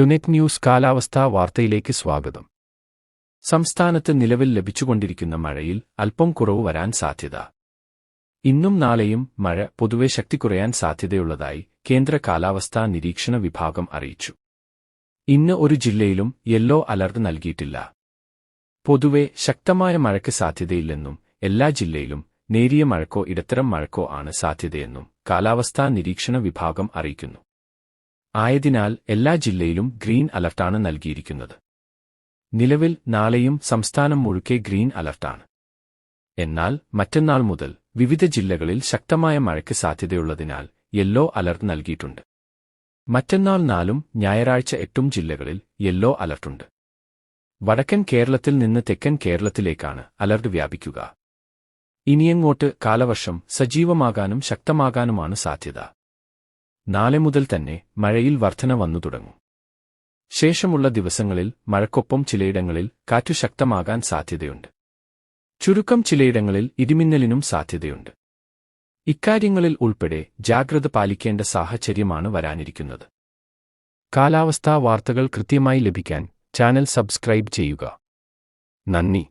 ടുനെറ്റ് news കാലാവസ്ഥാ വാർത്തയിലേക്ക് സ്വാഗതം. സംസ്ഥാനത്ത് നിലവിൽ ലഭിച്ചുകൊണ്ടിരിക്കുന്ന മഴയിൽ അല്പം കുറവ് വരാൻ സാധ്യത. ഇന്നും നാളെയും മഴ പൊതുവെ ശക്തി കുറയാൻ സാധ്യതയുള്ളതായി കേന്ദ്ര കാലാവസ്ഥാ നിരീക്ഷണ വിഭാഗം അറിയിച്ചു. ഇന്ന് ഒരു ജില്ലയിലും യെല്ലോ അലർട്ട് നൽകിയിട്ടില്ല. പൊതുവെ ശക്തമായ മഴയ്ക്ക് സാധ്യതയില്ലെന്നും എല്ലാ ജില്ലയിലും നേരിയ മഴക്കോ ഇടത്തരം മഴക്കോ ആണ് സാധ്യതയെന്നും കാലാവസ്ഥാ നിരീക്ഷണ വിഭാഗം അറിയിക്കുന്നു. ആയതിനാൽ എല്ലാ ജില്ലയിലും ഗ്രീൻ അലർട്ടാണ് നൽകിയിരിക്കുന്നത്. നിലവിൽ നാളെയും സംസ്ഥാനം മുഴുക്കെ ഗ്രീൻ അലർട്ടാണ്. എന്നാൽ മറ്റന്നാൾ മുതൽ വിവിധ ജില്ലകളിൽ ശക്തമായ മഴയ്ക്ക് സാധ്യതയുള്ളതിനാൽ യെല്ലോ അലർട്ട് നൽകിയിട്ടുണ്ട്. മറ്റന്നാൾ നാലും ഞായറാഴ്ച എട്ടും ജില്ലകളിൽ യെല്ലോ അലർട്ടുണ്ട്. വടക്കൻ കേരളത്തിൽ നിന്ന് തെക്കൻ കേരളത്തിലേക്കാണ് അലർട്ട് വ്യാപിക്കുക. ഇനിയങ്ങോട്ട് കാലവർഷം സജീവമാകാനും ശക്തമാകാനുമാണ് സാധ്യത. നാളെ മുതൽ തന്നെ മഴയിൽ വർധന വന്നു തുടങ്ങും. ശേഷമുള്ള ദിവസങ്ങളിൽ മഴക്കൊപ്പം ചിലയിടങ്ങളിൽ കാറ്റു ശക്തമാകാൻ സാധ്യതയുണ്ട്. ചുരുക്കം ചിലയിടങ്ങളിൽ ഇടിമിന്നലിനും സാധ്യതയുണ്ട്. ഇക്കാര്യങ്ങളിൽ ഉൾപ്പെടെ ജാഗ്രത പാലിക്കേണ്ട സാഹചര്യമാണ് വരാനിരിക്കുന്നത്. കാലാവസ്ഥാ വാർത്തകൾ കൃത്യമായി ലഭിക്കാൻ ചാനൽ സബ്സ്ക്രൈബ് ചെയ്യുക. നന്ദി.